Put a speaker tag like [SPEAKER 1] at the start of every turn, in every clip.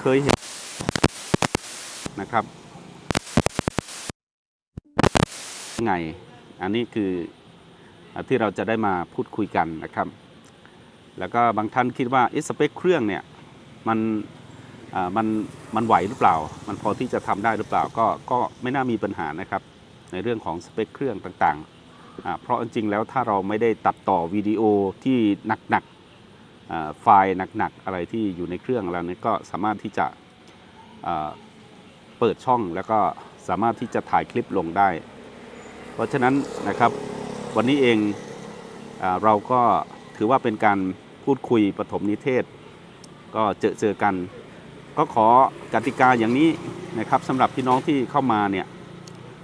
[SPEAKER 1] เคยเห็นนะครับไง อันนี้คืออที่เราจะได้มาพูดคุยกันนะครับ แล้วก็บางท่านคิดว่าสเปคเครื่องเนี่ยมันมันมันไหวหรือเปล่า มันพอที่จะทำได้หรือเปล่า ก็ก็ไม่น่ามีปัญหานะครับ ในเรื่องของสเปคเครื่องต่างๆอ่าเพราะจริงๆแล้วถ้าเราไม่ได้ตัดต่อวิดีโอที่หนักๆ ไฟล์หนักๆ อะไรที่อยู่ในเครื่องเราเนี่ยก็สามารถที่จะเปิดช่องแล้วก็สามารถที่จะถ่ายคลิปลงได้ เพราะฉะนั้นนะครับวันนี้เองเราก็ถือว่าเป็นการพูดคุยปฐมนิเทศ ก็เจอเจอกัน ก็ขอกติกาอย่างนี้นะครับสำหรับพี่น้องที่เข้ามาเนี่ย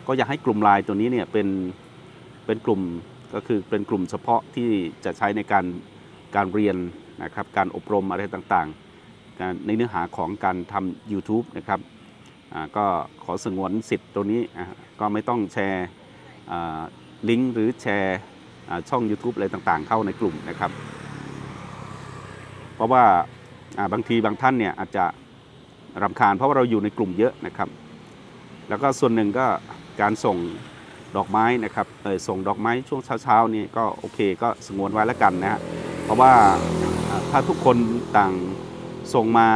[SPEAKER 1] ก็อยากให้กลุ่มไลน์ตัวนี้เนี่ยเป็นเป็นกลุ่มก็คือเป็นกลุ่มเฉพาะที่จะใช้ในการการเรียน นะครับการอบรมอะไรต่างๆการในเนื้อหาของการทำ YouTube นะครับก็ขอสงวนสิทธิ์ตรงนี้ก็ไม่ต้องแชร์ลิงก์หรือแชร์ช่อง YouTube อะไรต่างๆ เข้าในกลุ่มนะครับ เพราะว่าบางทีบางท่านเนี่ยอาจจะรำคาญเพราะว่าเราอยู่ในกลุ่มเยอะนะครับ แล้วก็ส่วนหนึ่งก็การส่งดอกไม้นะครับเออส่งดอกไม้ช่วงเช้าๆนี่ก็โอเคก็สงวนไว้แล้วกันนะฮะเพราะว่า ถ้าทุกคนต่างส่งมา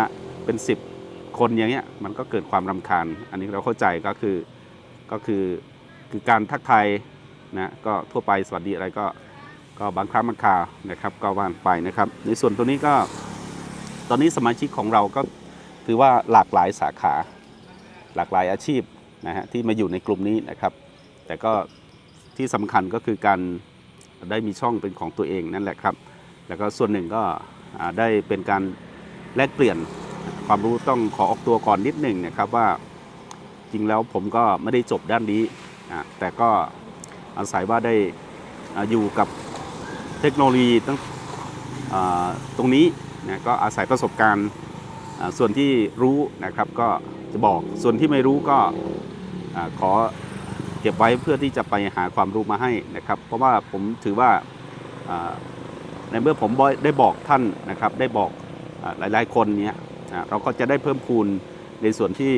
[SPEAKER 1] เป็น 10 คนอย่างเงี้ยมันก็เกิดความรำคาญ อันนี้เราเข้าใจก็คือก็คือคือการทักทายนะก็ทั่วไปสวัสดีอะไรก็ก็บางครั้งบางคราวนะครับก็ว่านไปนะครับ ในส่วนตัวนี้ก็ตอนนี้สมาชิกของเราก็ถือว่าหลากหลายสาขา หลากหลายอาชีพนะฮะที่มาอยู่ในกลุ่มนี้นะครับ แต่ก็ที่สำคัญก็คือการได้มีช่องเป็นของตัวเองนั่นแหละครับ แล้วก็ส่วนหนึ่งก็ได้เป็นการแลกเปลี่ยนความรู้ต้องขอออกตัวก่อนนิดหนึ่งนะครับว่าจริงแล้วผมก็ไม่ได้จบด้านนี้ แต่ก็อาศัยว่าได้อยู่กับเทคโนโลยีตั้งตรงนี้นะก็อาศัยประสบการณ์ส่วนที่รู้นะครับก็จะบอกส่วนที่ไม่รู้ก็ขอเก็บไว้เพื่อที่จะไปหาความรู้มาให้นะครับ เพราะว่าผมถือว่า ในเมื่อผมได้บอกท่านนะครับ ได้บอกหลาย ๆ คนเนี้ยเราก็จะได้เพิ่มพูนในส่วนที่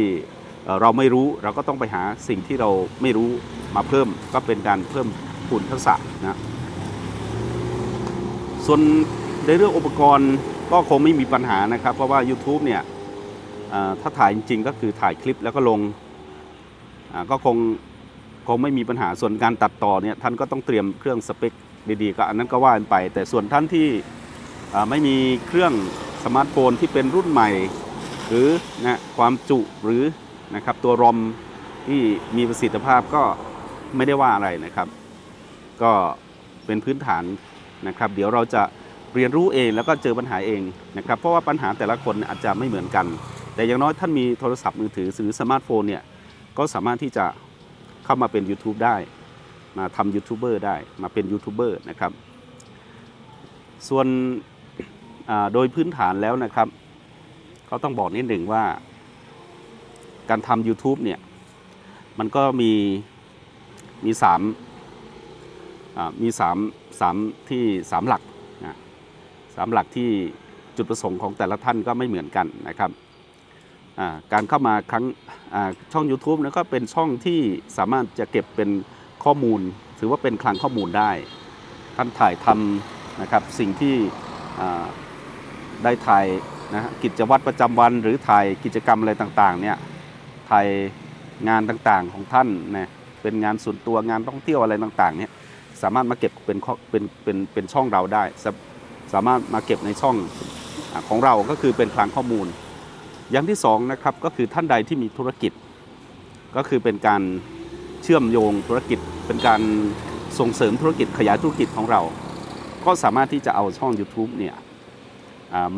[SPEAKER 1] เราไม่รู้เราก็ต้องไปหาสิ่งที่เราไม่รู้มาเพิ่มก็เป็นการเพิ่มพูนทักษะนะส่วนในเรื่องอุปกรณ์ก็คงไม่มีปัญหานะครับ เพราะว่า YouTube เนี่ยถ้าถ่ายจริงๆ ก็คือถ่ายคลิปแล้วก็ลงก็คงคงไม่มีปัญหาส่วนการตัดต่อเนี่ยท่านก็ต้องเตรียมเครื่องสเปค ดีๆก็อันนั้นก็ว่ากันไป แต่ส่วนท่านที่ไม่มีเครื่องสมาร์ทโฟนที่เป็นรุ่นใหม่ หรือนะความจุหรือนะครับตัวรอมที่มีประสิทธิภาพก็ไม่ได้ว่าอะไรนะครับ ก็เป็นพื้นฐานนะครับ เดี๋ยวเราจะเรียนรู้เองแล้วก็เจอปัญหาเองนะครับ เพราะว่าปัญหาแต่ละคนอาจจะไม่เหมือนกัน แต่อย่างน้อยท่านมีโทรศัพท์มือถือหรือสมาร์ทโฟนเนี่ยก็สามารถที่จะเข้ามาเป็น YouTube ได้ มาทำยูทูบเบอร์ได้มาเป็นยูทูบเบอร์นะครับส่วนโดยพื้นฐานแล้วนะครับเขาต้องบอกนิดหนึ่งว่า การทำ YouTube เนี่ย มันก็มีมีสามมีสามสามที่สามหลักสามหลักที่จุดประสงค์ของแต่ละท่านก็ไม่เหมือนกันนะครับการเข้ามาครั้งช่อง YouTube นะก็เป็นช่องที่สามารถจะเก็บเป็น ข้อมูล ถือว่าเป็นคลังข้อมูลได้ ท่านถ่ายทำนะครับสิ่งที่ได้ถ่ายนะฮะกิจวัตรประจำวันหรือถ่ายกิจกรรมอะไรต่างๆเนี่ยถ่ายงานต่างๆของท่านนะเป็นงานส่วนตัวงานท่องเที่ยวอะไรต่างๆเนี่ยสามารถมาเก็บเป็นข้อเป็นเป็นเป็นช่องเราได้ สามารถมาเก็บในช่องอของเราก็คือเป็นคลังข้อมูล อย่างที่สองนะครับก็คือท่านใดที่มีธุรกิจ ก็คือเป็นการ เชื่อมโยงธุรกิจ เป็นการส่งเสริมธุรกิจขยายธุรกิจของเรา ก็สามารถที่จะเอาช่อง YouTube เนี่ย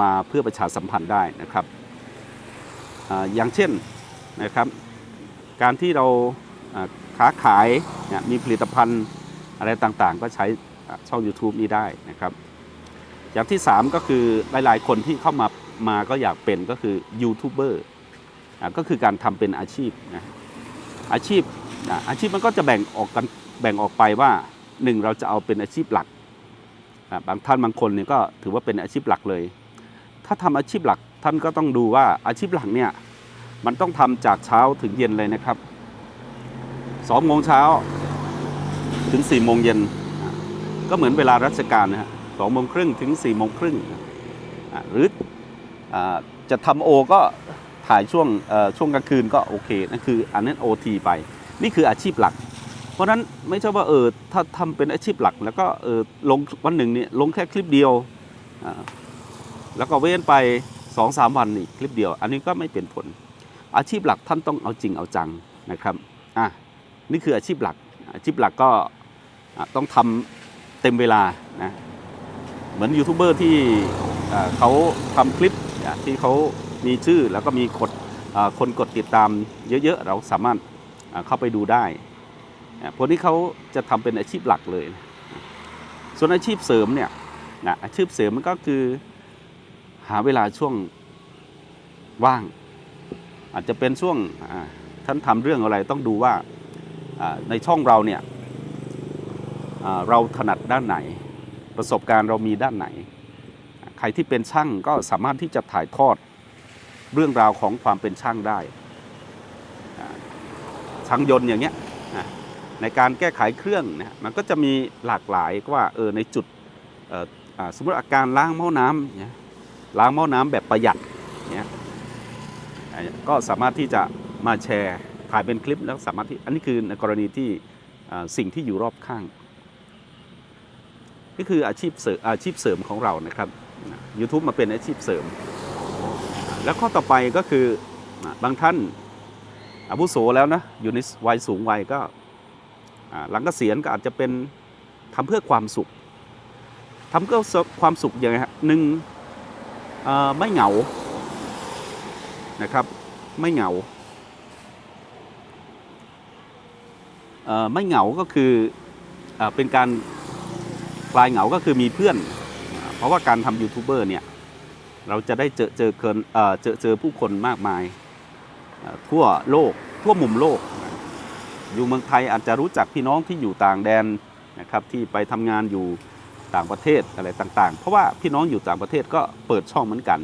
[SPEAKER 1] มาเพื่อประชาสัมพันธ์ได้นะครับออย่างเช่นนะครับ การที่เราค้าขายมีผลิตภัณฑ์อะไรต่างๆ ก็ใช้ช่อง YouTube นี้ได้นะครับ อย่างที่ 3 ก็คือหลายๆ คนที่เข้ามามาก็อยากเป็นก็คือยูทูบเบอร์ก็คือการทำเป็นอาชีพนะอาชีพ อะอาชีพมันก็จะแบ่งออกกันแบ่งออกไปว่าหนึ่งเราจะเอาเป็นอาชีพหลักอะบางท่านบางคนเนี่ยก็ถือว่าเป็นอาชีพหลักเลย ถ้าถ้าทำอาชีพหลักท่านก็ต้องดูว่าอาชีพหลักเนี่ยมันต้องทำจากเช้าถึงเย็นเลยนะครับสองโมงเช้าถึง4ี่โมงเย็นก็เหมือนเวลาราชการนะฮะสองโมงครึ่งถึง4ี่โมงครึ่งหรืออจะทำโอก็ถ่ายช่วงช่วงกลางคืนก็โอเคนั่นคืออันนั้นโอทีไป นี่คืออาชีพหลัก เพราะฉะนั้นไม่ใช่ว่าเออถ้าทำเป็นอาชีพหลัก แล้วก็เออลงวันหนึ่งเนี่ยลงแค่คลิปเดียวแล้วก็เว้นไปสองสามวันอีกคลิปเดียว อันนี้ก็ไม่เป็นผล อาชีพหลักท่านต้องเอาจริงเอาจังนะครับอะนี่คืออาชีพหลัก อาชีพหลักก็ต้องทำเต็มเวลานะเหมือนยูทูบเบอร์ที่เขาทำคลิปที่เขามีชื่อแล้วก็มีกดคนกดติดตามเยอะๆ เราสามารถ เข้าไปดูได้พวกนี้เขาจะทำเป็นอาชีพหลักเลย ส่วนอาชีพเสริมเนี่ยนะอาชีพเสริมมันก็คือหาเวลาช่วงว่าง อาจจะเป็นช่วงท่านทำเรื่องอะไรต้องดูว่าในช่องเราเนี่ยเราถนัดด้านไหน ประสบการณ์เรามีด้านไหน ใครที่เป็นช่างก็สามารถที่จะถ่ายทอดเรื่องราวของความเป็นช่างได้ ช่างยนต์อย่างเงี้ยอะในการแก้ไขเครื่องนี่ยมันก็จะมีหลากหลายว่าเออในจุดสมมติอาการล้างหม้อน้ำเนี่ยล้างหม้อน้ำแบบประหยัดเนี่ยก็สามารถที่จะมาแชร์ถ่ายเป็นคลิปแล้วสามารถที่อันนี้คือในกรณีที่สิ่งที่อยู่รอบข้างนี่คืออาชีพเสริมอาชีพเสริมของเรานะครับ YouTube มาเป็นอาชีพเสริม แล้วข้อต่อไปก็คือบางท่าน อาวุโสแล้วนะอยู่ในวัยสูงวัยก็หลังเกษียณก็อาจจะเป็นทำเพื่อความสุขทำเพื่อความสุขยังไงฮะหนึ่งไม่เหงานะครับ ไม่เหงาไม่เหงาก็คือเอเป็นการคลายเหงาก็คือมีเพื่อน เพราะว่าการทำยูทูบเบอร์เนี่ย เราจะได้เจอเจอคนเจอเจอผู้คนมากมาย ทั่วโลกทั่วมุมโลก อยู่เมืองไทยอาจจะรู้จักพี่น้องที่อยู่ต่างแดนนะครับที่ไปทำงานอยู่ต่างประเทศอะไรต่างๆ เพราะว่าพี่น้องอยู่ต่างประเทศก็เปิดช่องเหมือนกัน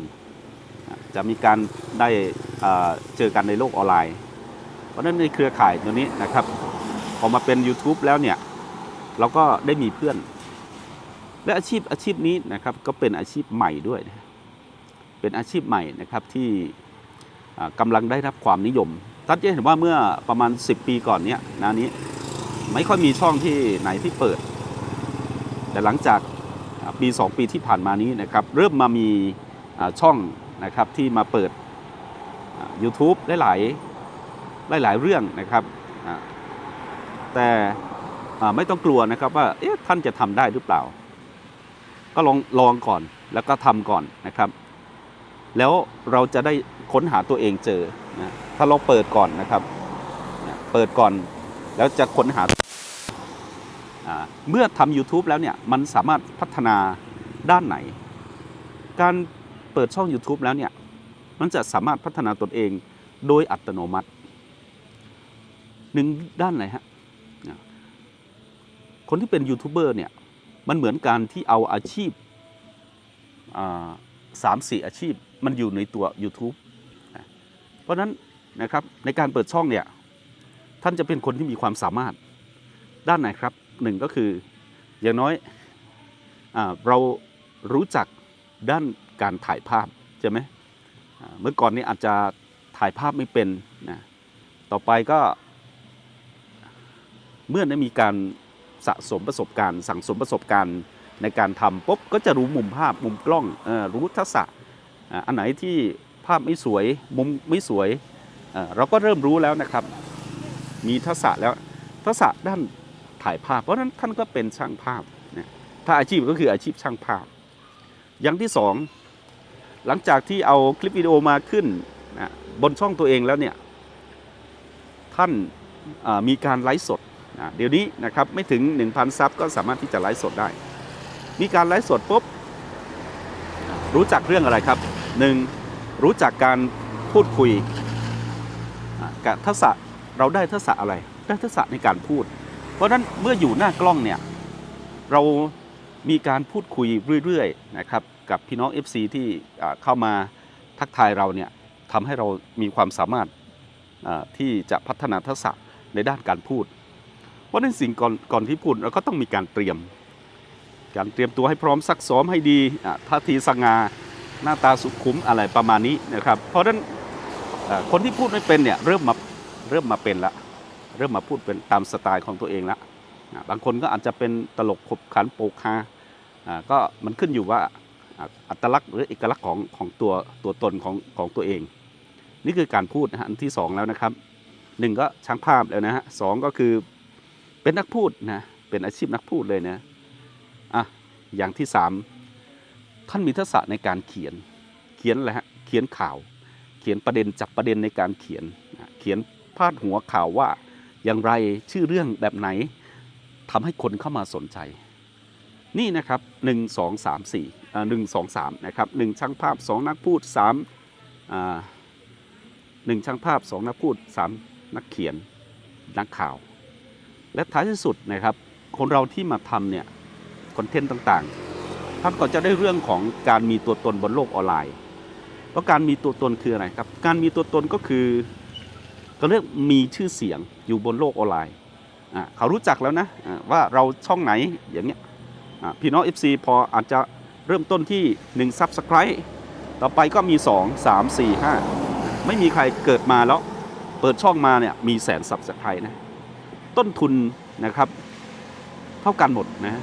[SPEAKER 1] จะมีการได้เจอกันในโลกออนไลน์ เพราะฉะนั้นในเครือข่ายตัวนี้นะครับพอมาเป็น YouTube แล้วเนี่ยเราก็ได้มีเพื่อน และอาชีพอาชีพนี้นะครับก็เป็นอาชีพใหม่ด้วย เป็นอาชีพใหม่นะครับที่ กำลังได้รับความนิยมท่านจะเห็นว่าเมื่อประมาณ 10 ปีก่อนเนี้ยนานี้ไม่ค่อยมีช่องที่ไหนที่เปิด แต่หลังจากปี 2 ปีที่ผ่านมานี้นะครับเริ่มมามีช่องนะครับที่มาเปิด YouTube ได้หลายหลายหลายเรื่องนะครับ แต่ไม่ต้องกลัวนะครับว่าเอ๊ะท่านจะทำได้หรือเปล่า ก็ลองลองก่อนแล้วก็ทำก่อนนะครับ แล้วเราจะได้ ค้นหาตัวเองเจอนะถ้าเราเปิดก่อนนะครับนะเปิดก่อนแล้วจะค้นหาเมื่อทำ YouTube แล้วเนี่ยมันสามารถพัฒนาด้านไหน การเปิดช่อง YouTube แล้วเนี่ยมันจะสามารถพัฒนาตนเองโดยอัตโนมัติหนึ่งด้านไหนฮะคนที่เป็นยูทูบเบอร์เนี่ยมันเหมือนการที่เอาอาชีพสามสี่อาชีพมันอยู่ในตัว YouTube เพราะฉะนั้นนะครับในการเปิดช่องเนี่ยท่านจะเป็นคนที่มีความสามารถด้านไหนครับหนึ่งก็คืออย่างน้อยอเรารู้จักด้านการถ่ายภาพใช่ไหมเมื่อก่อนนี้อาจจะถ่ายภาพไม่เป็นนะต่อไปก็เมื่อได้มีการสะสมประสบการณ์ สั่งสมประสบการณ์ในการทำปุ๊บก็จะรู้มุมภาพมุมกล้องอรู้ทักษะอันไหนที่ ภาพไม่สวยมุมไม่สวยเราก็เริ่มรู้แล้วนะครับ มีทักษะแล้วทักษะด้านถ่ายภาพ เพราะฉะนั้นท่านก็เป็นช่างภาพนะถ้าอาชีพก็คืออาชีพช่างภาพ อย่างที่สองหลังจากที่เอาคลิปวิดีโอมาขึ้นนะบนช่องตัวเองแล้วเนี่ยท่านมีการไลฟ์สดนะเดี๋ยวนี้นะครับไม่ถึง 1,000ซับก็สามารถที่จะไลฟ์สดได้ มีการไลฟ์สดปุ๊บรู้จักเรื่องอะไรครับหนึ่ง รู้จักการพูดคุยกับทักษะเราได้ทักษะอะไร ได้ทักษะในการพูด เพราะฉะนั้นเมื่ออยู่หน้ากล้องเนี่ยเรามีการพูดคุยเรื่อยๆนะครับกับพี่น้อง FC ที่อ่เข้ามาทักทายเราเนี่ยทำให้เรามีความสามารถที่จะพัฒนาทักษะในด้านการพูด เพราะนั้นสิ่งก่อนก่อนที่พูดเราก็ต้องมีการเตรียม การเตรียมตัวให้พร้อมซักซ้อมให้ดีท่าทีสง่า หน้าตาสุขุมอะไรประมาณนี้นะครับ เพราะฉะนั้นคนที่พูดไม่เป็นเนี่ยเริ่มมาเริ่มมาเป็นละเริ่มมาพูดเป็นตามสไตล์ของตัวเองละบางคนก็อาจจะเป็นตลกขบขันโปกฮาก็มันขึ้นอยู่ว่าอัตลักษณ์หรือเอกลักษณ์ของของตัวตัวตนของของตัวเอง นี่คือการพูดนะฮะอันที่สองแล้วนะครับหนึ่งก็ช่างภาพแล้วนะฮะสองก็คือเป็นนักพูดนะเป็นอาชีพนักพูดเลยนะอะอย่างที่สาม ท่านมีทักษะในการเขียนเขียนอะไรฮะเขียนข่าว เขียนประเด็นจับประเด็นในการเขียนเขียนพาดหัวข่าวว่าอย่างไรชื่อเรื่องแบบไหนทำให้คนเข้ามาสนใจ นี่นะครับหนึ่งสองสามสี่อ่าหนึ่งสองสามนะครับหนึ่งช่างภาพสองนักพูดสามอ่าหนึ่งช่างภาพสองนักพูดสามนักเขียนนักข่าว และท้ายที่สุดนะครับ คนเราที่มาทำเนี่ยคอนเทนต์ต่างๆ ท่านก็จะได้เรื่องของการมีตัวตนบนโลกออนไลน์เพราะการมีตัวตนคืออะไรครับ การมีตัวตนก็คือก็เรียกมีชื่อเสียงอยู่บนโลกออนไลน์เขารู้จักแล้วนะะว่าเราช่องไหนอย่างเงี้ยพี่น้อง FC พออาจจะเริ่มต้นที่1 Subscribe ต่อไปก็มี 2 3 4 5 ไม่มีใครเกิดมาแล้วเปิดช่องมาเนี่ยมีแสน Subscribe นะต้นทุนนะครับ เท่ากันหมดนะ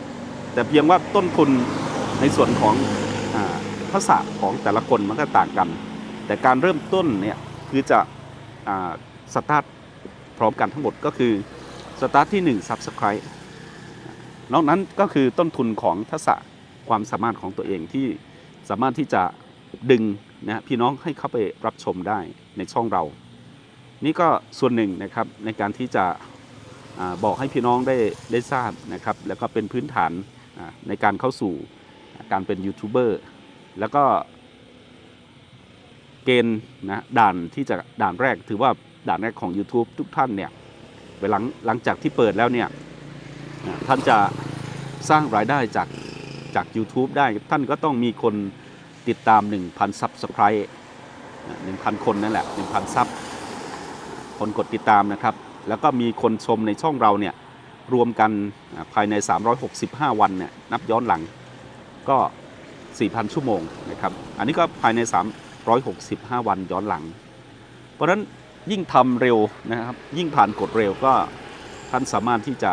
[SPEAKER 1] แต่เพียงว่าต้นทุน ในส่วนของทักษะของแต่ละคนมันก็ต่างกัน แต่การเริ่มต้นเนี่ยคือจะสตาร์ทพร้อมกันทั้งหมดก็คือสตาร์ทที่ 1 Subscribe นอกนั้นก็คือต้นทุนของทักษะความสามารถของตัวเองที่สามารถที่จะดึงนะพี่น้องให้เข้าไปรับชมได้ในช่องเรา นี่ก็ส่วนหนึ่งนะครับในการที่จะอบอกให้พี่น้องได้ได้ทราบนะครับ แล้วก็เป็นพื้นฐานในการเข้าสู่ การเป็นยูทูบเบอร์แล้วก็เกณฑ์นะด่านที่จะด่านแรกถือว่าด่านแรกของ YouTube ทุกท่านเนี่ยหลังหลังจากที่เปิดแล้วเนี่ยท่านจะสร้างรายได้จากจาก YouTube ได้ท่านก็ต้องมีคนติดตาม 1,000 Subscribe 1,000 คนนั่นแหละ 1,000 ซับคนกดติดตามนะครับ แล้วก็มีคนชมในช่องเราเนี่ยรวมกันอ่าภายใน 365 วันเนี่ยนับย้อนหลัง ก็ 4,000 ชั่วโมงนะครับ อันนี้ก็ภายใน 365 วันย้อนหลัง เพราะฉะนั้นยิ่งทำเร็วนะครับ ยิ่งผ่านกฎเร็วก็ท่านสามารถที่จะ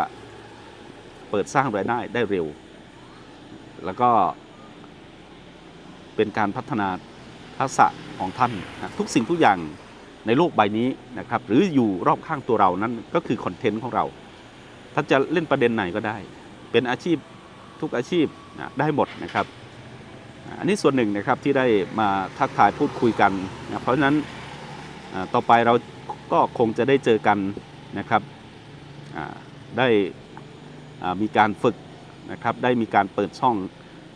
[SPEAKER 1] เปิดสร้างรายได้ได้เร็ว แล้วก็เป็นการพัฒนาทักษะของท่านนะทุกสิ่งทุกอย่างในโลกใบนี้นะครับ หรืออยู่รอบข้างตัวเรานั้นก็คือคอนเทนต์ของเราท่านจะเล่นประเด็นไหนก็ได้ เป็นอาชีพ ทุกอาชีพได้หมดนะครับ อันนี้ส่วนหนึ่งนะครับที่ได้มาทักทายพูดคุยกันนะเพราะฉะนั้นต่อไปเราก็คงจะได้เจอกันนะครับได้มีการฝึกนะครับได้มีการเปิดช่อง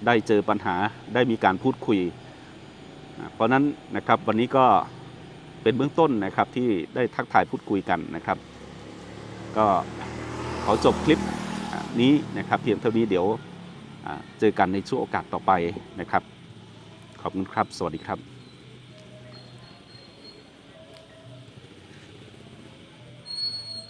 [SPEAKER 1] ได้เจอปัญหาได้มีการพูดคุย เพราะนั้นนะครับวันนี้ก็เป็นเบื้องต้นนะครับที่ได้ทักทายพูดคุยกันนะครับ ก็ขอจบคลิปนี้นะครับเพียงเท่านี้เดี๋ยว เจอกันในช่วงโอกาสต่อไปนะครับ ขอบคุณครับ สวัสดีครับ